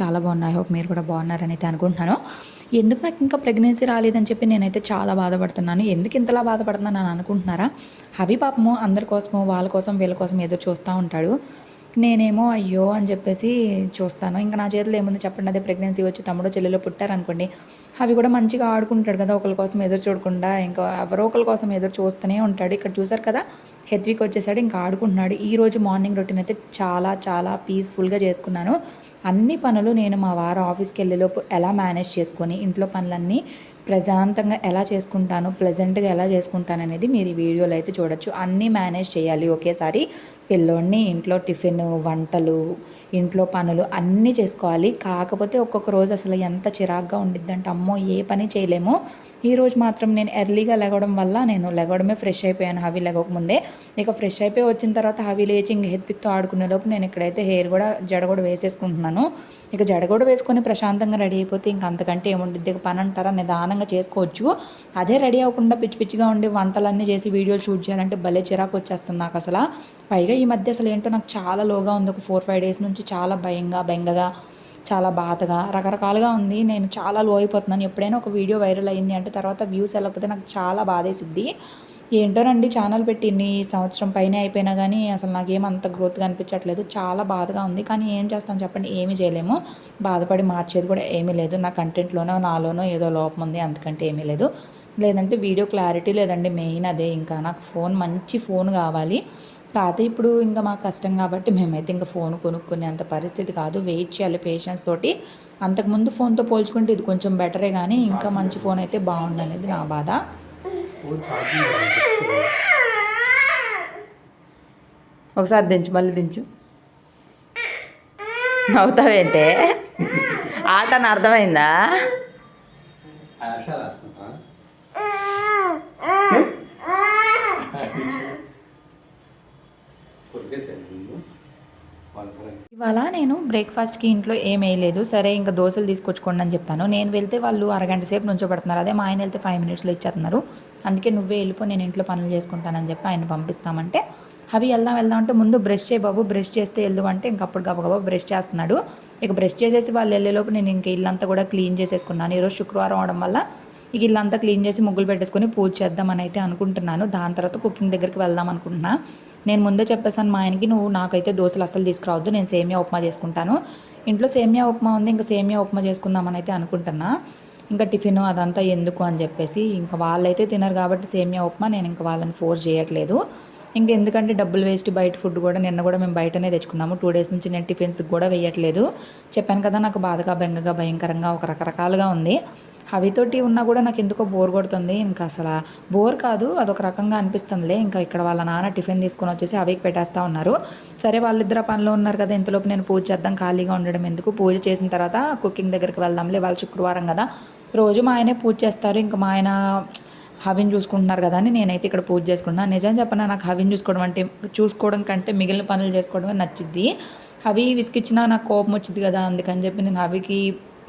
చాలా బాగున్నాయి. హోప్ మీరు కూడా బాగున్నారని అయితే అనుకుంటున్నాను. ఎందుకు నాకు ఇంకా ప్రెగ్నెన్సీ రాలేదని చెప్పి నేనైతే చాలా బాధపడుతున్నాను. ఎందుకు ఇంతలా బాధపడుతున్నాను అని అనుకుంటున్నారా? హవి పాపము అందరి కోసము వాళ్ళ కోసం వీళ్ళ కోసం ఎదురు చూస్తూ ఉంటాడు. నేనేమో అయ్యో అని చెప్పేసి చూస్తాను. ఇంకా నా చేతిలో ఏముంది చెప్పండి. అదే ప్రెగ్నెన్సీ వచ్చి తమ్ముడు చెల్లెలో పుట్టారనుకోండి అవి కూడా మంచిగా ఆడుకుంటాడు కదా ఒకరి కోసం ఎదురు చూడకుండా. ఇంకా ఎవరో ఒకరి కోసం ఎదురు చూస్తూనే ఉంటాడు. ఇక్కడ చూసారు కదా హెత్విక్ వచ్చేసాడు ఇంకా ఆడుకుంటున్నాడు. ఈ రోజు మార్నింగ్ రొటీన్ అయితే చాలా చాలా పీస్ఫుల్గా చేసుకున్నాను. అన్ని పనులు నేను మా వారు ఆఫీస్కి వెళ్ళేలోపు ఎలా మేనేజ్ చేసుకొని ఇంట్లో పనులన్నీ ప్రశాంతంగా ఎలా చేసుకుంటాను ప్లెజెంట్గా ఎలా చేసుకుంటాను అనేది మీరు ఈ వీడియోలో అయితే చూడొచ్చు. అన్నీ మేనేజ్ చేయాలి ఒకేసారి. పిల్లోడిని ఇంట్లో టిఫిన్ వంటలు ఇంట్లో పనులు అన్నీ చేసుకోవాలి. కాకపోతే ఒక్కొక్క రోజు అసలు ఎంత చిరాగ్గా ఉండిద్దంటే అమ్మో ఏ పని చేయలేము. ఈరోజు మాత్రం నేను ఎర్లీగా లెగవడం వల్ల నేను లెగవడమే ఫ్రెష్ అయిపోయాను హవి లెగక ముందే ఇక ఫ్రెష్ అయిపోయి వచ్చిన తర్వాత హవి లేచి ఇంక హెత్పిక్తో ఆడుకునే లోపు నేను ఇక్కడైతే హెయిర్ కూడా జడ కూడా వేసేసుకుంటున్నాను. ఇక జడ కూడా వేసుకొని ప్రశాంతంగా రెడీ అయిపోతే ఇంక అంతకంటే ఏముండిద్ది? ఇక పని అంటారా? నిదానంగా చేసుకోవచ్చు. అదే రెడీ అవ్వకుండా పిచ్చి పిచ్చిగా ఉండి వంటలన్నీ చేసి వీడియోలు షూట్ చేయాలంటే భలే చిరాకు వచ్చేస్తుంది నాకు అసలు. పైగా ఈ మధ్య అసలు ఏంటో నాకు చాలా లోగా ఉంది. ఒక ఫోర్ ఫైవ్ డేస్ నుంచి చాలా భయంగా బెంగగా చాలా బాధగా రకరకాలుగా ఉంది. నేను చాలా లో అయిపోతున్నాను. ఎప్పుడైనా ఒక వీడియో వైరల్ అయింది అంటే తర్వాత వ్యూస్ వెళ్ళకపోతే నాకు చాలా బాధేసిద్ది. ఏంటోనండి ఛానల్ పెట్టి ఇన్ని సంవత్సరం పైన అయిపోయినా కానీ అసలు నాకేం అంత గ్రోత్ కనిపించట్లేదు. చాలా బాధగా ఉంది. కానీ ఏం చేస్తాను చెప్పండి ఏమీ చేయలేము. బాధపడి మార్చేది కూడా ఏమీ లేదు. నా కంటెంట్లోనో నాలోనో ఏదో లోపం ఉంది. అందుకంటే ఏమీ లేదు. లేదంటే వీడియో క్లారిటీ లేదండి. మెయిన్ అదే. ఇంకా నాకు ఫోన్ మంచి ఫోన్ కావాలి. కాకపోతే ఇప్పుడు ఇంకా మాకు కష్టం కాబట్టి మేమైతే ఇంకా ఫోన్ కొనుక్కునే అంత పరిస్థితి కాదు. వెయిట్ చేయాలి పేషెన్స్ తోటి. అంతకుముందు ఫోన్తో పోల్చుకుంటే ఇది కొంచెం బెటరే కానీ ఇంకా మంచి ఫోన్ అయితే బాగుండనేది నా బాధ. ఒకసారి దించు మళ్ళీ దించు. నవ్వుతావేంటే? ఆట అని అర్థమైందా ఆశ రాస్తున్నా కొరికేసాను ముందు వాళ్ళ ఇవాళ నేను బ్రేక్ఫాస్ట్కి ఇంట్లో ఏం వేయలేదు. సరే ఇంకా దోశలు తీసుకొచ్చుకోండి అని చెప్పాను. నేను వెళ్తే వాళ్ళు అరగంట సేపు నుంచో పడుతున్నారు అదే మా ఆయన వెళ్తే ఫైవ్ మినిట్స్లో ఇచ్చేస్తున్నారు. అందుకే నువ్వే వెళ్ళిపో నేను ఇంట్లో పనులు చేసుకుంటానని చెప్పి ఆయన పంపిస్తామంటే అవి వెళ్దాం వెళ్దాం అంటే ముందు బ్రష్ చేయి బాబు బ్రష్ చేస్తే వెళ్దు అంటే ఇంకప్పుడు గబగబా బ్రష్ చేస్తున్నాడు. ఇక బ్రష్ చేసేసి వాళ్ళు వెళ్ళేలోపు నేను ఇంక ఇల్లంతా కూడా క్లీన్ చేసేసుకున్నాను. ఈరోజు శుక్రవారం అవడం వల్ల ఇక ఇల్లంతా క్లీన్ చేసి ముగ్గులు పెట్టేసుకొని పూజ చేద్దామని అయితే అనుకుంటున్నాను. దాని తర్వాత కుకింగ్ దగ్గరికి వెళ్దాం అనుకుంటున్నాను నేను ముందే చెప్పేసాను మా ఆయనకి నువ్వు నాకైతే దోశలు అస్సలు తీసుకురావద్దు నేను సేమియా ఉప్మా చేసుకుంటాను. ఇంట్లో సేమియా ఉప్మా ఉంది ఇంకా సేమియా ఉప్మా చేసుకుందామని అయితే అనుకుంటున్నా. ఇంకా టిఫిన్ అదంతా ఎందుకు? అని చెప్పేసి ఇంకా వాళ్ళైతే తినరు కాబట్టి సేమియా ఉప్మా నేను ఇంకా వాళ్ళని ఫోర్స్ చేయట్లేదు. ఇంకా ఎందుకంటే డబ్బులు వేస్ట్ బయట ఫుడ్ కూడా నిన్న కూడా మేము బయటనే తెచ్చుకున్నాము. టూ డేస్ నుంచి నేను టిఫిన్స్ కూడా వేయట్లేదు. చెప్పాను కదా నాకు బాధగా బెంగగా భయంకరంగా ఒక రకరకాలుగా ఉంది. అవితోటి ఉన్నా కూడా నాకు ఎందుకో బోర్ కొడుతుంది. ఇంకా అసలు బోర్ కాదు అదొక రకంగా అనిపిస్తుందిలే. ఇంకా ఇక్కడ వాళ్ళ నాన్న టిఫిన్ తీసుకొని వచ్చేసి అవికి పెట్టేస్తా ఉన్నారు. సరే వాళ్ళిద్దరు పనిలో ఉన్నారు కదా ఇంతలోపు నేను పూజ చేద్దాం ఖాళీగా ఉండడం ఎందుకు? పూజ చేసిన తర్వాత కుకింగ్ దగ్గరికి వెళ్దాంలే వాళ్ళ శుక్రవారం కదా. రోజు మా ఆయనే పూజ చేస్తారు ఇంకా మా ఆయన హవిని చూసుకుంటున్నారు కదా అని నేనైతే ఇక్కడ పూజ చేసుకుంటున్నాను నిజం చెప్పనా నాకు హవిని చూసుకోవడం అంటే చూసుకోవడం కంటే మిగిలిన పనులు చేసుకోవడమే నచ్చిద్ది. హవి విసిగిచ్చినా నాకు కోపం వచ్చింది కదా అందుకని చెప్పి నేను హవికి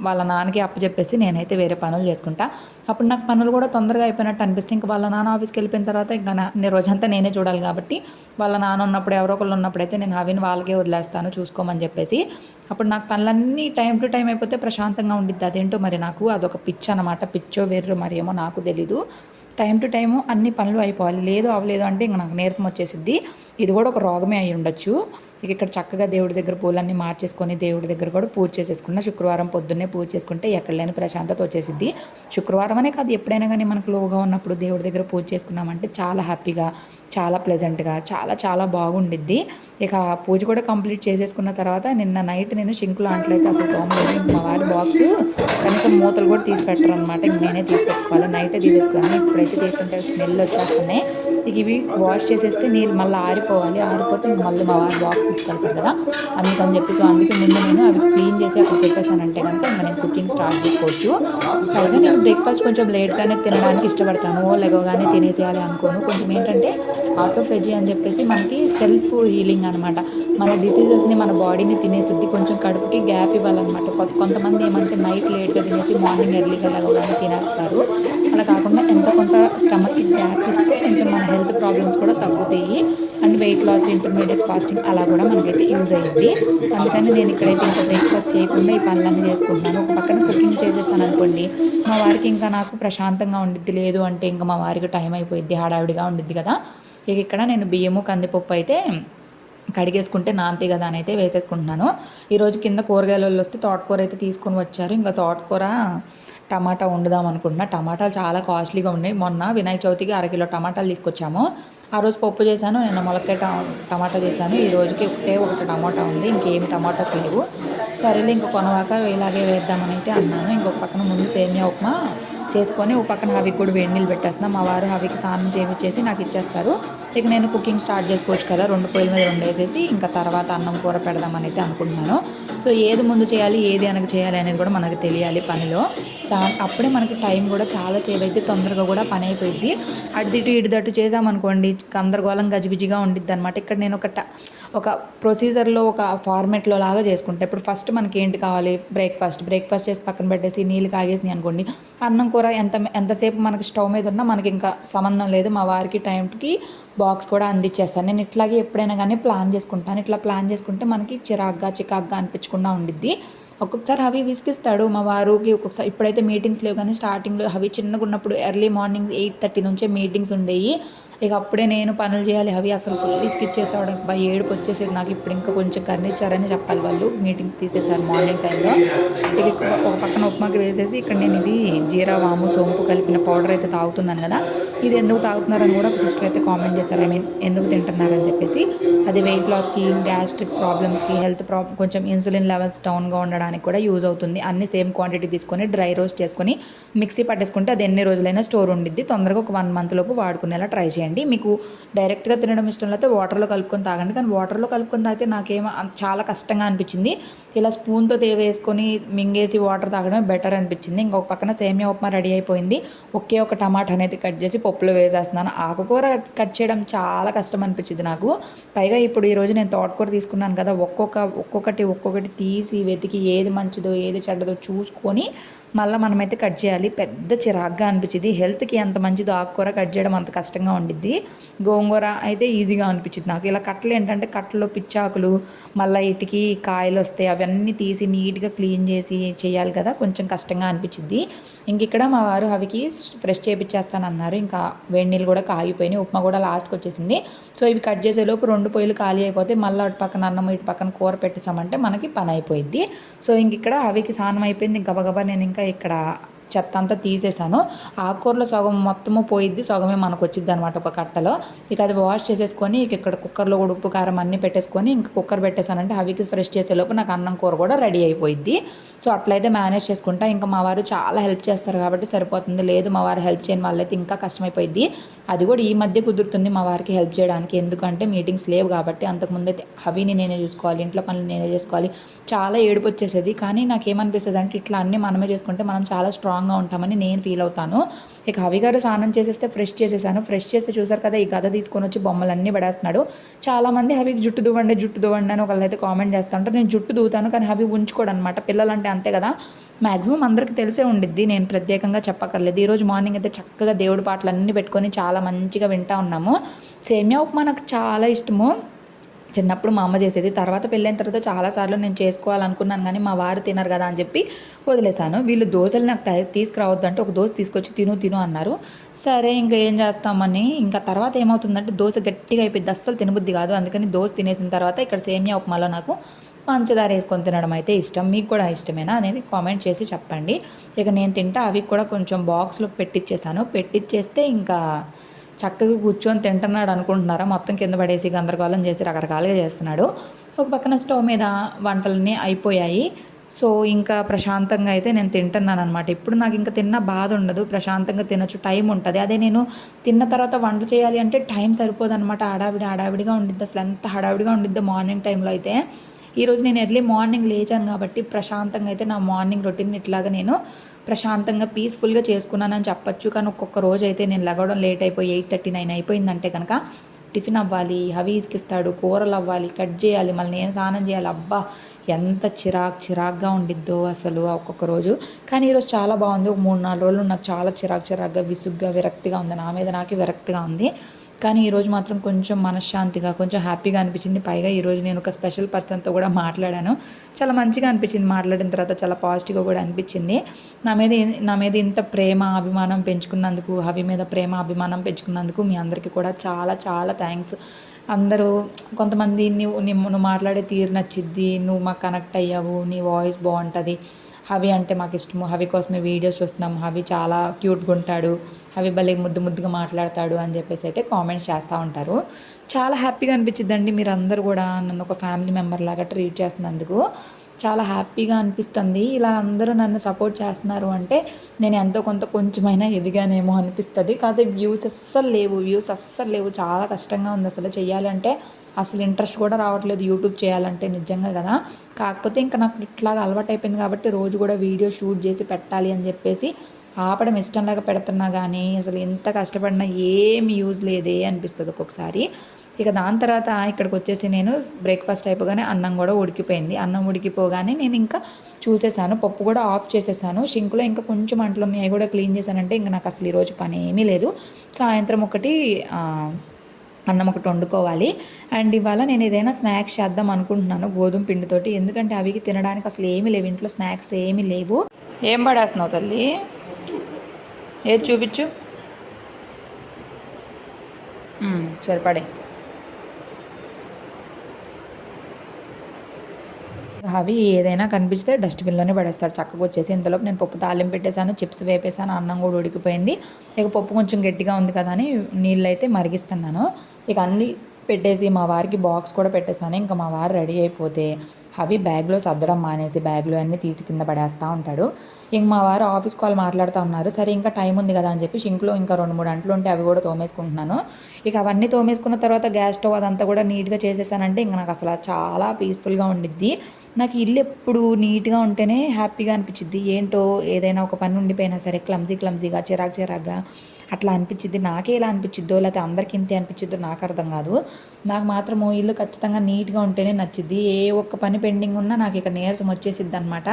వాళ్ళ నాన్నకి అప్పచెప్పేసి నేనైతే వేరే పనులు చేసుకుంటా. అప్పుడు నాకు పనులు కూడా తొందరగా అయిపోయినట్టు అనిపిస్తే ఇంకా వాళ్ళ నాన్న ఆఫీస్కి వెళ్ళిపోయిన తర్వాత ఇంకా నా నేను రోజంతా నేనే చూడాలి కాబట్టి వాళ్ళ నాన్న ఉన్నప్పుడు ఎవరో ఒకళ్ళు ఉన్నప్పుడైతే నేను అవిని వాళ్ళకే వదిలేస్తాను చూసుకోమని చెప్పేసి. అప్పుడు నాకు పనులన్నీ టైం టు టైం అయిపోతే ప్రశాంతంగా ఉండిద్ది. అదేంటో మరి నాకు అదొక పిచ్ అనమాట పిచ్చో వేర్రు మరి ఏమో నాకు తెలీదు. టైం టు టైము అన్ని పనులు అయిపోవాలి. లేదు అవ్వలేదు అంటే ఇంక నాకు నీరసం వచ్చేసిద్ది. ఇది కూడా ఒక రోగమే అయి ఉండొచ్చు. ఇక ఇక్కడ చక్కగా దేవుడి దగ్గర పూలన్నీ మార్చేసుకొని దేవుడి దగ్గర కూడా పూజ చేసేసుకున్న శుక్రవారం పొద్దున్నే పూజ చేసుకుంటే ఎక్కడ లేని ప్రశాంతత వచ్చేసిద్ది. శుక్రవారం అనే కాదు ఎప్పుడైనా కానీ మనకు లోగా ఉన్నప్పుడు దేవుడి దగ్గర పూజ చేసుకున్నామంటే చాలా హ్యాపీగా చాలా ప్లెజెంట్గా చాలా చాలా బాగుండిద్ది. ఇక పూజ కూడా కంప్లీట్ చేసేసుకున్న తర్వాత నిన్న నైట్ నేను షింకులు అంట్లయితే అసలు తోమలేదు మా వారి బాక్స్ కనీసం మూతలు కూడా తీసి పెట్టరు అనమాట నేనే తీసి పెట్టుకోవాలి. నైటే తీసేసుకున్నాను. ఇప్పుడైతే తీసుకుంటే స్మెల్ వచ్చేస్తున్నాయి. ఇక ఇవి వాష్ చేసేస్తే నీళ్ళు మళ్ళీ ఆరిపోవాలి. ఆరిపోతే ఇంక మళ్ళీ మా వారి బాక్స్ తీసుకెళ్తారు కదా. అందుకని చెప్పి సో అందుకే ముందు నేను అవి క్లీన్ చేసి అక్కడ పెట్టేశానంటే కనుక నేను కుకింగ్ స్టార్ట్ చేసుకోవచ్చు. పైగా నేను బ్రేక్ఫాస్ట్ కొంచెం లేట్గానే తినడానికి ఇష్టపడతాను. ఓ లెగవగానే తినేసేయాలి అనుకోను. కొంచెం ఏంటంటే ఆటోఫెజీ అని చెప్పేసి మనకి సెల్ఫ్ హీలింగ్ అనమాట మన డిసీజెస్ని మన బాడీని తినేసిద్ది కొంచెం కడుపుకి గ్యాప్ ఇవ్వాలన్నమాట. కొంతమంది ఏమంటే నైట్ లేట్గా తినేసి మార్నింగ్ ఎర్లీగా లేవగానే తినేస్తారు. అలా కాకుండా ఎంత కొంత స్టమక్కి గ్యాప్ ఇస్తే కొంచెం మన హెల్త్ ప్రాబ్లమ్స్ కూడా తగ్గుతాయి. And weight loss intermediate fasting అలా కూడా కూడా మనకైతే యూజ్ అయ్యింది అందుకని నేను ఇక్కడైతే ఇంకా బ్రేక్ఫాస్ట్ చేయకుండా ఈ పనులన్నీ చేసుకుంటున్నాను. ఒక పక్కన కుకింగ్ చేసేసాను అనుకోండి మా వారికి ఇంకా నాకు ప్రశాంతంగా ఉండిద్ది. లేదు అంటే ఇంకా మా వారికి టైం అయిపోయింది హడావిడిగా ఉండిద్ది కదా. ఇక ఇక్కడ నేను బియ్యము కందిపప్పు అయితే కడిగేసుకుంటే నాంతి కదా అని అయితే వేసేసుకుంటున్నాను. ఈరోజు కింద కూరగాయలలో వస్తే తోటకూర అయితే తీసుకొని వచ్చారు. ఇంకా తోటకూర టమాటా వండుదాం అనుకుంటున్నా. టమాటాలు చాలా కాస్ట్లీగా ఉన్నాయి. మొన్న వినాయక చవితికి అరకిలో టమాటాలు తీసుకొచ్చాము. ఆ రోజు పప్పు చేశాను నిన్న మొలక్కాయ టమాటా చేశాను. ఈ రోజుకి ఒకటే ఒకటి టమాటా ఉంది. ఇంకేమి టమాటాస్ లేవు. సరేలే ఇంక కొనవాక ఇలాగే వేద్దామని అయితే అన్నాను. ఇంకొక పక్కన ముందు సేమియా ఉప్మా చేసుకొని ఒక పక్కన హవికి కూడా వేడి నీళ్ళు పెట్టేస్తున్నాం. మా వారు హవికి స్నానం చేయించేసి నాకు ఇచ్చేస్తారు. ఇక నేను కుకింగ్ స్టార్ట్ చేసుకోవచ్చు కదా రెండు పొయ్యిల మీద రెండు వేసేసి ఇంకా తర్వాత అన్నం కూర పెడదామని అయితే అనుకుంటున్నాను. సో ఏది ముందు చేయాలి ఏది వెనక చేయాలి అనేది కూడా మనకు తెలియాలి పనిలో. దా అప్పుడే మనకి టైం కూడా చాలా సేవ్ అయితే తొందరగా కూడా పని అయిపోయింది అటు ఇటు ఇటు దట్టు చేసామనుకోండి గందరగోళం గజిబిజిగా ఉండిద్ది అనమాట ఇక్కడ నేను ఒక ట- ఒక ప్రొసీజర్లో ఒక ఫార్మెట్లో లాగా చేసుకుంటా. ఇప్పుడు ఫస్ట్ మనకి ఏంటి కావాలి? బ్రేక్ఫాస్ట్ బ్రేక్ఫాస్ట్ చేసి పక్కన పెట్టేసి నీళ్ళు కాగేసినాయి అనుకోండి. అన్నం కూర ఎంత ఎంతసేపు మనకి స్టవ్ మీద ఉన్నా మనకి ఇంకా సంబంధం లేదు. మా వారికి టైంకి బాక్స్ కూడా అందించేస్తాను నేను ఇట్లాగే ఎప్పుడైనా కానీ ప్లాన్ చేసుకుంటాను. ఇట్లా ప్లాన్ చేసుకుంటే మనకి చిరాగ్గా చికాగ్గా అనిపించకుండా ఉండిద్ది. ఒక్కొక్కసారి అవి విసిగిస్తాడు మా వారుకి. ఒక్కొక్కసారి ఇప్పుడైతే మీటింగ్స్ లేవు కానీ స్టార్టింగ్లో అవి చిన్నగా ఉన్నప్పుడు ఎర్లీ మార్నింగ్ ఎయిట్ థర్టీ నుంచే మీటింగ్స్ ఉండేవి ఇక అప్పుడే నేను పనులు చేయాలి. అవి అసలు ఫుల్ చేసేవాడు బా ఏడుపు వచ్చేసేది. నాకు ఇప్పుడు ఇంకా కొంచెం కర్ణిచ్చారని చెప్పాలి వాళ్ళు. మీటింగ్స్ తీసేశారు మార్నింగ్ టైంలో. ఇక ఇక్కడ ఒక పక్కన ఉప్మాకి వేసేసి ఇక్కడ నేను ఇది జీరా వాము సోంపు కలిపిన పౌడర్ అయితే తాగుతున్నాను కదా. ఇది ఎందుకు తాగుతున్నారని కూడా ఒక సిస్టర్ అయితే కామెంట్ చేశారు. ఐ మీన్ ఎందుకు తింటున్నారని చెప్పేసి. అది వెయిట్ లాస్కి గ్యాస్ట్రిక్ ప్రాబ్లమ్స్కి హెల్త్ ప్రాబ్లమ్ కొంచెం ఇన్సులిన్ లెవెల్స్ డౌన్గా ఉండడానికి కూడా యూజ్ అవుతుంది. అన్ని సేమ్ క్వాంటిటీ తీసుకొని డ్రై రోస్ట్ చేసుకొని మిక్సీ పట్టేసుకుంటే అది ఎన్ని రోజులైనా స్టోర్ ఉండిద్ది. తొందరగా ఒక వన్ మంత్ లోపు వాడుకునేలా ట్రై చేయండి. మీకు డైరెక్ట్గా తినడం ఇష్టం లేకపోతే వాటర్లో కలుపుకొని తాగండి. కానీ వాటర్లో కలుపుకొని తాగితే నాకేమో చాలా కష్టంగా అనిపించింది. ఇలా స్పూన్తో వేసుకొని మింగేసి వాటర్ తాగడమే బెటర్ అనిపించింది. ఇంకొక పక్కన సేమియా ఉప్మా రెడీ అయిపోయింది. ఒకే ఒక టమాటా అనేది కట్ చేసి పప్పులో వేసేస్తున్నాను. ఆకుకూర కట్ చేయడం చాలా కష్టం అనిపించింది నాకు. పైగా ఇప్పుడు ఈరోజు నేను తోటకూర తీసుకున్నాను కదా ఒక్కొక్క ఒక్కొక్కటి ఒక్కొక్కటి తీసి వెతికి ఏది మంచిదో ఏది చెడ్డదో చూసుకొని మళ్ళీ మనమైతే కట్ చేయాలి. పెద్ద చిరాగ్గా అనిపించింది హెల్త్కి ఎంత మంచిదో ఆకుకూర కట్ చేయడం అంత కష్టంగా ఉండిద్ది. గోంగూర అయితే ఈజీగా అనిపించింది నాకు. ఇలా కట్టలు ఏంటంటే కట్టలో పిచ్చాకులు మళ్ళీ ఇటుకి కాయలు వస్తాయి. అవన్నీ తీసి నీట్గా క్లీన్ చేసి చేయాలి కదా. కొంచెం కష్టంగా అనిపించింది ఇంక ఇక్కడ మా వారు అవికి ఫ్రెష్ చేపించేస్తానన్నారు ఇంకా వేడి నీళ్ళు కూడా కాగిపోయినాయి. ఉప్మా కూడా లాస్ట్కి వచ్చేసింది. సో ఇవి కట్ చేసేలోపు రెండు పొయ్యిలు ఖాళీ అయిపోతే మళ్ళీ అటు పక్కన అన్నం ఇటు పక్కన కూర పెట్టేసామంటే మనకి పని అయిపోయింది సో ఇంక ఇక్కడ అవికి స్నానం అయిపోయింది. గబగబా నేను ఇంకా ఇక్కడ చెత్త అంతా తీసేసాను ఆకుకూరలో సగం మొత్తము పోయిద్ది సగమే మనకు వచ్చింది అనమాట ఒక కట్టలో. ఇక అది వాష్ చేసేసుకొని ఇక ఇక్కడ కుక్కర్లో కూడా ఉప్పు కారం అన్నీ పెట్టేసుకొని ఇంక కుక్కర్ పెట్టేశానంటే హవికి ఫ్రెష్ చేసేలోపు నాకు అన్నం కూర కూడా రెడీ అయిపోయింది సో అట్లయితే మేనేజ్ చేసుకుంటా. ఇంకా మా వారు చాలా హెల్ప్ చేస్తారు కాబట్టి సరిపోతుంది. లేదు మా వారు హెల్ప్ చేయని వాళ్ళైతే ఇంకా కష్టమైపోయింది అది కూడా ఈ మధ్య కుదురుతుంది మా వారికి హెల్ప్ చేయడానికి. ఎందుకంటే మీటింగ్స్ లేవు కాబట్టి అంతకుముందు అయితే అవిని నేనే చూసుకోవాలి ఇంట్లో పనులు నేనే చేసుకోవాలి. చాలా ఏడుపు వచ్చేసేది. కానీ నాకు ఏమనిపిస్తుంది అంటే ఇట్లా అన్నీ మనమే చేసుకుంటే మనం చాలా స్ట్రాంగ్ స్ట్రాంగ్గా ఉంటామని నేను ఫీల్ అవుతాను. ఇక హవి గారు స్నానం చేసేస్తే ఫ్రెష్ చేసేసాను. ఫ్రెష్ చేసి చూసారు కదా ఈ గద తీసుకొని వచ్చి బొమ్మలన్నీ పడేస్తున్నాడు. చాలామంది హవికి జుట్టు దువ్వండి జుట్టు దువ్వండి అని ఒకళ్ళు అయితే కామెంట్ చేస్తుంటారు. నేను జుట్టు దువ్వుతాను కానీ హవి ఉంచుకోడు అనమాట పిల్లలంటే అంతే కదా. మ్యాక్సిమం అందరికీ తెలిసే ఉండిద్ది. నేను ప్రత్యేకంగా చెప్పక్కర్లేదు. ఈరోజు మార్నింగ్ అయితే చక్కగా దేవుడి పాటలు అన్నీ పెట్టుకొని చాలా మంచిగా వింటా ఉన్నాము. సేమియా ఉప్మా నాకు చాలా ఇష్టము. చిన్నప్పుడు మా అమ్మ చేసేది. తర్వాత పెళ్ళైన తర్వాత చాలాసార్లు నేను చేసుకోవాలనుకున్నాను కానీ మా వారు తినరు కదా అని చెప్పి వదిలేశాను. వీళ్ళు దోశలు నాకు తీసుకురావద్దు అంటే ఒక దోశ తీసుకొచ్చి తిను తిను అన్నారు. సరే ఇంకా ఏం చేస్తామని ఇంకా తర్వాత ఏమవుతుందంటే దోశ గట్టిగా అయిపోయింది. అస్సలు తినబుద్ధి కాదు. అందుకని దోశ తినేసిన తర్వాత ఇక్కడ సేమియా ఉప్మాలో నాకు పంచదార వేసుకొని తినడం అయితే ఇష్టం. మీకు కూడా ఇష్టమేనా అనేది కామెంట్ చేసి చెప్పండి. ఇక నేను తింటా అవి కూడా కొంచెం బాక్స్లో పెట్టిచ్చేసాను. పెట్టిచ్చేస్తే ఇంకా చక్కగా కూర్చొని తింటున్నాడు అనుకుంటున్నారా? మొత్తం కింద పడేసి గందరగోళం చేసి రకరకాలుగా చేస్తున్నాడు. ఒక పక్కన స్టవ్ మీద వంటలన్నీ అయిపోయాయి. సో ఇంకా ప్రశాంతంగా అయితే నేను తింటున్నాను అనమాట ఇప్పుడు నాకు ఇంకా తిన్న బాధ ఉండదు. ప్రశాంతంగా తినొచ్చు. టైం ఉంటుంది. అదే నేను తిన్న తర్వాత వంట చేయాలి అంటే టైం సరిపోదు అనమాట హడావిడి హడావిడిగా ఉండిద్ది. అసలు ఎంత హడావిడిగా ఉండిద్ది మార్నింగ్ టైంలో అయితే. ఈరోజు నేను ఎర్లీ మార్నింగ్ లేచాను కాబట్టి ప్రశాంతంగా అయితే నా మార్నింగ్ రొటీన్ ఇట్లాగా నేను ప్రశాంతంగా పీస్ఫుల్గా చేసుకున్నానని చెప్పొచ్చు. కానీ ఒక్కొక్క రోజు అయితే నేను లగవడం లేట్ అయిపోయి ఎయిట్ థర్టీ నైన్ అయిపోయిందంటే కనుక టిఫిన్ అవ్వాలి హవీస్కి ఇస్తాడు కూరలు అవ్వాలి కట్ చేయాలి మళ్ళీ నేను స్నానం చేయాలి. అబ్బా ఎంత చిరాక్ చిరాక్గా ఉండిద్దో అసలు ఒక్కొక్క రోజు. కానీ ఈరోజు చాలా బాగుంది. ఒక మూడు నాలుగు రోజులు నాకు చాలా చిరాక్ చిరాక్గా విసుగ్గా విరక్తిగా ఉంది. నా మీద నాకు విరక్తిగా ఉంది. కానీ ఈరోజు మాత్రం కొంచెం మనశ్శాంతిగా కొంచెం హ్యాపీగా అనిపించింది. పైగా ఈరోజు నేను ఒక స్పెషల్ పర్సన్తో కూడా మాట్లాడాను. చాలా మంచిగా అనిపించింది మాట్లాడిన తర్వాత చాలా పాజిటివ్గా కూడా అనిపించింది. నా మీద నా మీద ఇంత ప్రేమ అభిమానం పెంచుకున్నందుకు హవి మీద ప్రేమ అభిమానం పెంచుకున్నందుకు మీ అందరికీ కూడా చాలా చాలా థ్యాంక్స్. అందరూ కొంతమంది నువ్వు నువ్వు మాట్లాడే తీరు నచ్చిద్ది నువ్వు మాకు కనెక్ట్ అయ్యావు నీ వాయిస్ బాగుంటుంది. హవి అంటే మాకు ఇష్టము. హవి కోసమే వీడియోస్ చూస్తున్నాం హవి చాలా క్యూట్గా ఉంటాడు హవి భలే ముద్దు ముద్దుగా మాట్లాడతాడు అని చెప్పేసి అయితే కామెంట్స్ చేస్తూ ఉంటారు. చాలా హ్యాపీగా అనిపించిందండి మీరు అందరూ కూడా నన్ను ఒక ఫ్యామిలీ మెంబర్ లాగా ట్రీట్ చేస్తున్నందుకు. చాలా హ్యాపీగా అనిపిస్తుంది. ఇలా అందరూ నన్ను సపోర్ట్ చేస్తున్నారు అంటే నేను ఎంతో కొంత కొంచెమైనా ఎదిగానేమో అనిపిస్తుంది. కాకపోతే వ్యూస్ అస్సలు లేవు. వ్యూస్ అస్సలు లేవు. చాలా కష్టంగా ఉంది అసలు చేయాలంటే అసలు ఇంట్రెస్ట్ కూడా రావట్లేదు యూట్యూబ్ చేయాలంటే నిజంగా కదా. కాకపోతే ఇంకా నాకు ఇట్లాగా అలవాటు అయిపోయింది కాబట్టి రోజు కూడా వీడియో షూట్ చేసి పెట్టాలి అని చెప్పేసి ఆపడం ఇష్టంలాగా పెడుతున్నా కానీ అసలు ఎంత కష్టపడినా ఏం యూజ్ లేదే అనిపిస్తుంది ఒక్కొక్కసారి. ఇక దాని తర్వాత ఇక్కడికి వచ్చేసి నేను బ్రేక్ఫాస్ట్ అయిపోగానే అన్నం కూడా ఉడికిపోయింది. అన్నం ఉడికిపోగానే నేను ఇంకా చూసేసాను. పప్పు కూడా ఆఫ్ చేసేసాను. షింకులో ఇంకా కొంచెం అంట్లు ఉన్నాయి అవి కూడా క్లీన్ చేశానంటే ఇంకా నాకు అసలు ఈరోజు పని ఏమీ లేదు. సాయంత్రం ఒకటి అన్నం ఒకటి వండుకోవాలి. అండ్ ఇవాళ నేను ఏదైనా స్నాక్స్ చేద్దాం అనుకుంటున్నాను గోధుమ పిండితోటి. ఎందుకంటే అవి తినడానికి అసలు ఏమీ లేవు ఇంట్లో స్నాక్స్ ఏమీ లేవు. ఏం పడేస్తున్నావు తల్లి? ఏది చూపించు. సరిపడే. అవి ఏదైనా కనిపిస్తే డస్ట్బిన్లోనే పడేస్తాడు. చక్కగా వచ్చేసి ఇంతలోపు నేను పప్పు తాలింపు పెట్టేశాను చిప్స్ వేపేసాను అన్నం కూడా ఉడికిపోయింది. ఇక పప్పు కొంచెం గట్టిగా ఉంది కదా అని నీళ్ళు అయితే మరిగిస్తున్నాను. ఇక అన్నీ పెట్టేసి మా వారికి బాక్స్ కూడా పెట్టేశాను. ఇంకా మా వారు రెడీ అయిపోతే అవి బ్యాగ్లో సర్దడం మానేసి బ్యాగ్లో అన్నీ తీసి కింద పడేస్తూ ఉంటాడు. ఇంక మా వారు ఆఫీస్ కాల్ మాట్లాడుతూ ఉన్నారు. సరే ఇంకా టైం ఉంది కదా అని చెప్పి షింక్లో ఇంకా రెండు మూడు అంట్లు ఉంటే అవి కూడా తోమేసుకుంటున్నాను. ఇక అవన్నీ తోమేసుకున్న తర్వాత గ్యాస్ స్టవ్ అదంతా కూడా నీట్గా చేసేసానంటే ఇంక నాకు అసలు చాలా పీస్ఫుల్గా ఉండిద్ది. నాకు ఇల్లు ఎప్పుడు నీట్గా ఉంటేనే హ్యాపీగా అనిపించింది ఏంటో ఏదైనా ఒక పని ఉండిపోయినా సరే క్లమ్జీ క్లమ్జీగా చిరాకు చిరాగ్గా అట్లా అనిపించింది నాకే ఇలా అనిపించిద్దో లేకపోతే అందరికి ఇంతే అనిపించిద్దో నాకు అర్థం కాదు. నాకు మాత్రము ఇల్లు ఖచ్చితంగా నీట్గా ఉంటేనే నచ్చిద్ది. ఏ ఒక్క పని పెండింగ్ ఉన్నా నాకు ఇక నీరసం వచ్చేసిద్ది అనమాట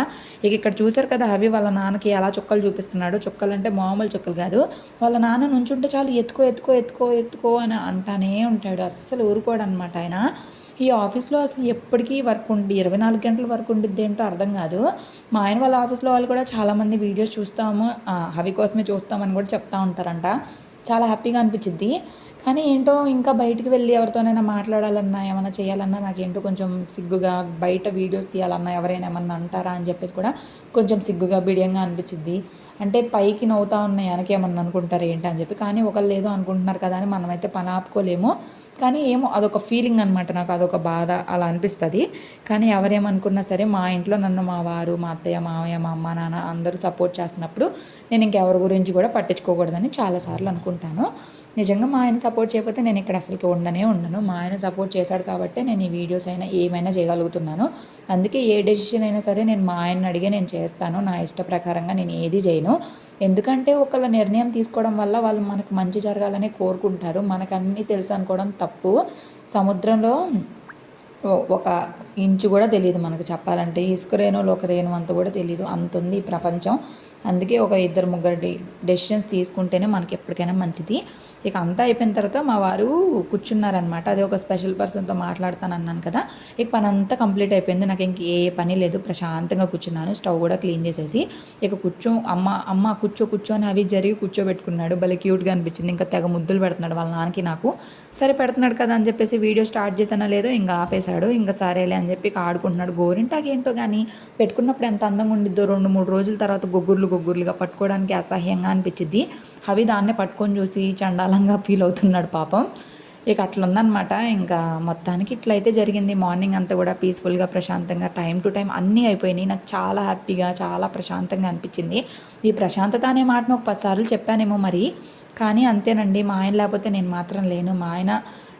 ఇక ఇక్కడ చూసారు కదా అవి వాళ్ళ నాన్నకి ఎలా చుక్కలు చూపిస్తున్నాడు. చుక్కలు అంటే మామూలు చుక్కలు కాదు. వాళ్ళ నాన్న నుంచుంటే చాలు ఎత్తుకో ఎత్తుకో ఎత్తుకో ఎత్తుకో అని అంటానే ఉంటాడు. అస్సలు ఊరుకోడు అనమాట ఆయన. ఈ ఆఫీస్లో అసలు ఎప్పటికీ వర్క్ ఉండి ఇరవై నాలుగు గంటల వర్క్ ఉండిద్ది ఏంటో అర్థం కాదు. మా ఆయన వాళ్ళ ఆఫీస్లో వాళ్ళు కూడా చాలామంది వీడియోస్ చూస్తాము అవి కోసమే చూస్తామని కూడా చెప్తా ఉంటారంట. చాలా హ్యాపీగా అనిపించింది కానీ ఏంటో ఇంకా బయటికి వెళ్ళి ఎవరితోనైనా మాట్లాడాలన్నా ఏమైనా చేయాలన్నా నాకు ఏంటో కొంచెం సిగ్గుగా బయట వీడియోస్ తీయాలన్నా ఎవరైనా ఏమన్నా అంటారా అని చెప్పేసి కూడా కొంచెం సిగ్గుగా బిడియంగా అనిపించింది అంటే పైకి నవ్వుతా ఉన్నాయి వెనక ఏమన్నా అనుకుంటారు ఏంటి అని చెప్పి కానీ ఒకళ్ళు ఏదో అనుకుంటున్నారు కదా అని మనమైతే పని ఆపుకోలేము. కానీ ఏమో అదొక ఫీలింగ్ అనమాట నాకు అదొక బాధ అలా అనిపిస్తుంది. కానీ ఎవరేమనుకున్నా సరే మా ఇంట్లో నన్ను మా వారు మా అత్తయ్య మామయ్య మా అమ్మ నాన్న అందరూ సపోర్ట్ చేస్తున్నప్పుడు నేను ఇంకెవరి గురించి కూడా పట్టించుకోకూడదని చాలాసార్లు అనుకుంటాను. నిజంగా మా ఆయన సపోర్ట్ చేయకపోతే నేను ఇక్కడ అసలుకి ఉండనే ఉండను. మా ఆయన సపోర్ట్ చేశాడు కాబట్టి నేను ఈ వీడియోస్ అయినా ఏమైనా చేయగలుగుతున్నాను. అందుకే ఏ డెసిషన్ అయినా సరే నేను మా ఆయన అడిగే నేను చేస్తాను. నా ఇష్ట ప్రకారంగా నేను ఏది చేయను. ఎందుకంటే ఒకళ్ళ నిర్ణయం తీసుకోవడం వల్ల వాళ్ళు మనకు మంచి జరగాలని కోరుకుంటారు. మనకు అన్నీ తెలుసు అనుకోవడం తప్పు సముద్రంలో ఒక ఇంచు కూడా తెలియదు మనకు చెప్పాలంటే. ఇసుక రేణులు ఒక రేణు అంత కూడా తెలియదు అంత ఉంది ఈ ప్రపంచం. అందుకే ఒక ఇద్దరు ముగ్గురు డె డెసిషన్స్ తీసుకుంటేనే మనకి ఎప్పటికైనా మంచిది. ఇక అంతా అయిపోయిన తర్వాత మా వారు కూర్చున్నారనమాట అదే ఒక స్పెషల్ పర్సన్తో మాట్లాడతాను అన్నాను కదా. ఇక పని అంతా కంప్లీట్ అయిపోయింది. నాకు ఇంక ఏ పని లేదు. ప్రశాంతంగా కూర్చున్నాను. స్టవ్ కూడా క్లీన్ చేసేసి ఇక కూర్చో అమ్మ అమ్మ కూర్చో కూర్చో అని అవి జరిగి కూర్చోబెట్టుకున్నాడు. భలే క్యూట్గా అనిపించింది. ఇంకా తెగ ముద్దులు పెడుతున్నాడు వాళ్ళ నాన్నకి నాకు. సరే పెడుతున్నాడు కదా అని చెప్పేసి వీడియో స్టార్ట్ చేసానో లేదో ఇంకా ఆపేశాడు. ఇంకా సరేలే అని చెప్పి ఇక ఆడుకుంటున్నాడు. గోరింటాకి ఏంటో కానీ పెట్టుకున్నప్పుడు ఎంత అందంగా ఉండిద్దో రెండు మూడు రోజుల తర్వాత గొగ్గుర్లు గొగ్గుర్లుగా పట్టుకోవడానికి అసహ్యంగా అనిపించింది అవి దాన్నే పట్టుకొని చూసి చండాలంగా ఫీల్ అవుతున్నాడు పాపం. ఇక అట్లా ఉందన్నమాట ఇంకా మొత్తానికి ఇట్లయితే జరిగింది. మార్నింగ్ అంతా కూడా పీస్ఫుల్గా ప్రశాంతంగా టైం టు టైం అన్నీ అయిపోయినాయి. నాకు చాలా హ్యాపీగా చాలా ప్రశాంతంగా అనిపించింది. ఈ ప్రశాంతత అనే మాటను ఒక పదిసార్లు చెప్పానేమో మరి. కానీ అంతేనండి. మా ఆయన లేకపోతే నేను మాత్రం లేను. మా ఆయన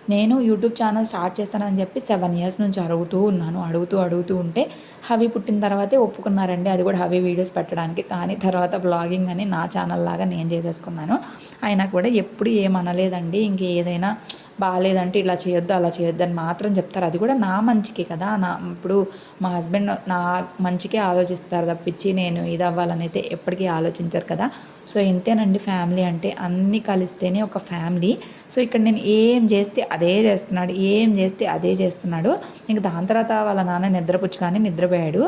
నేను యూట్యూబ్ ఛానల్ స్టార్ట్ చేస్తానని చెప్పి సెవెన్ ఇయర్స్ నుంచి అడుగుతూ ఉన్నాను. అడుగుతూ అడుగుతూ ఉంటే హవి పుట్టిన తర్వాతే ఒప్పుకున్నారండి. అది కూడా హవి వీడియోస్ పెట్టడానికి. కానీ తర్వాత బ్లాగింగ్ అని నా ఛానల్ లాగా నేను చేసేసుకున్నాను. అయినా కూడా ఎప్పుడు ఏమనలేదండి. ఇంక ఏదైనా బాగాలేదంటే ఇలా చేయొద్దు అలా చేయొద్దు అని మాత్రం చెప్తారు. అది కూడా నా మంచికి కదా. నా ఇప్పుడు మా హస్బెండ్ నా మంచికే ఆలోచిస్తారు తప్పించి నేను ఇది అవ్వాలని అయితే ఎప్పటికీ ఆలోచించరు కదా. సో ఇంతేనండి ఫ్యామిలీ అంటే అన్నీ కలిస్తేనే ఒక ఫ్యామిలీ. సో ఇక్కడ నేను ఏం చేస్తే అదే చేస్తున్నాడు ఏం చేస్తే అదే చేస్తున్నాడు. ఇంక దాని తర్వాత వాళ్ళ నాన్న నిద్రపుచ్చుకొని నిద్రపోయాడు.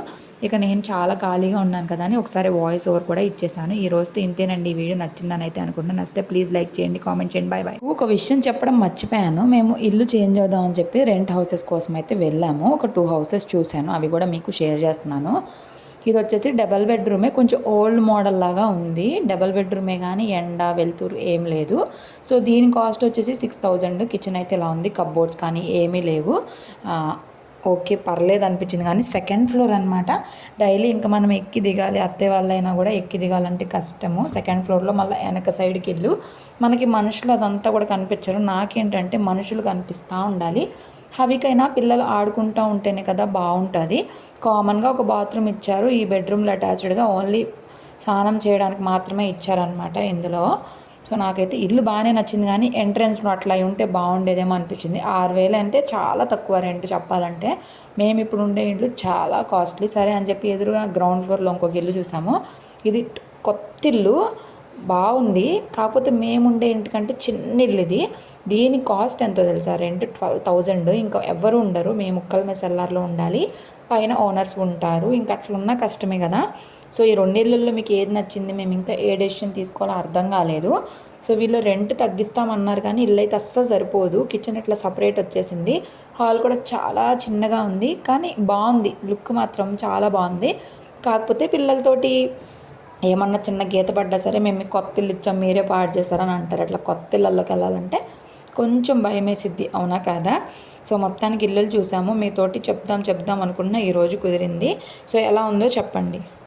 ఇక నేను చాలా ఖాళీగా ఉన్నాను కదా అని ఒకసారి వాయిస్ ఓవర్ కూడా ఇచ్చేసాను. ఈ రోజుతో ఇంతేనండి ఈ వీడియో నచ్చిందని అయితే అనుకుంటున్నాను నచ్చితే ప్లీజ్ లైక్ చేయండి కామెంట్ చేయండి. బాయ్ బాయ్ ఒక విషయం చెప్పడం మర్చిపోయాను. మేము ఇల్లు చేంజ్ అవుదామని చెప్పి రెంట్ హౌసెస్ కోసం అయితే వెళ్ళాము. ఒక టూ హౌసెస్ చూశాను. అవి కూడా మీకు షేర్ చేస్తున్నాను. ఇది వచ్చేసి డబల్ బెడ్రూమే కొంచెం ఓల్డ్ మోడల్ లాగా ఉంది. డబల్ బెడ్రూమే కానీ ఎండ వెలుతురు ఏం లేదు. సో దీని కాస్ట్ వచ్చేసి సిక్స్ థౌజండ్ కిచెన్ అయితే ఇలా ఉంది. కబ్బోర్డ్స్ కానీ ఏమీ లేవు. ఓకే పర్లేదు అనిపించింది. కానీ సెకండ్ ఫ్లోర్ అనమాట డైలీ ఇంకా మనం ఎక్కి దిగాలి. అత్తే వాళ్ళైనా కూడా ఎక్కి దిగాలంటే కష్టము. సెకండ్ ఫ్లోర్లో మళ్ళీ వెనక సైడ్కి ఇల్లు మనకి మనుషులు అదంతా కూడా కనిపించరు. నాకేంటంటే మనుషులు కనిపిస్తూ ఉండాలి. హవికైనా పిల్లలు ఆడుకుంటూ ఉంటేనే కదా బాగుంటుంది కామన్గా ఒక బాత్రూమ్ ఇచ్చారు. ఈ బెడ్రూమ్లో అటాచ్డ్గా ఓన్లీ స్నానం చేయడానికి మాత్రమే ఇచ్చారనమాట ఇందులో. సో నాకైతే ఇల్లు బాగానే నచ్చింది కానీ ఎంట్రన్స్లో అట్లా అయి ఉంటే బాగుండేదేమో అనిపించింది. ఆరు వేలు అంటే చాలా తక్కువ రెంట్ చెప్పాలంటే. మేము ఇప్పుడు ఉండే ఇల్లు చాలా కాస్ట్లీ. సరే అని చెప్పి ఎదురుగా గ్రౌండ్ ఫ్లోర్లో ఇంకొక ఇల్లు చూసాము. ఇది కొత్త ఇల్లు బాగుంది. కాకపోతే మేము ఉండే ఇంటికంటే చిన్న ఇల్లు ఇది. దీని కాస్ట్ ఎంతో తెలుసా? Rent twelve thousand. ఇంకా ఎవరు ఉండరు. మేము ముక్కల మెసల్లార్లో ఉండాలి. పైన ఓనర్స్ ఉంటారు. ఇంకా అట్లున్నా కష్టమే కదా. సో ఈ రెండేళ్ళల్లో మీకు ఏది నచ్చింది? మేము ఇంకా ఏ డెసిషన్ తీసుకోవాలో అర్థం కాలేదు. సో వీళ్ళు రెంట్ తగ్గిస్తామన్నారు కానీ ఇల్లు అయితే అస్సలు సరిపోదు. కిచెన్ ఇట్లా సపరేట్ వచ్చేసింది. హాల్ కూడా చాలా చిన్నగా ఉంది. కానీ బాగుంది. లుక్ మాత్రం చాలా బాగుంది. కాకపోతే పిల్లలతోటి ఏమన్నా చిన్న గీత పడ్డా సరే మేము కొత్త ఇల్లు ఇచ్చాం. మీరే పాడు చేశారని అంటారు. అట్లా కొత్త ఇళ్ళల్లోకి వెళ్ళాలంటే కొంచెం భయం వేసిద్ది అవునా కాదా? సో మొత్తానికి ఇల్లులు చూసాము. మీతోటి చెప్దాం చెప్దాం అనుకున్న ఈరోజు కుదిరింది. సో ఎలా ఉందో చెప్పండి.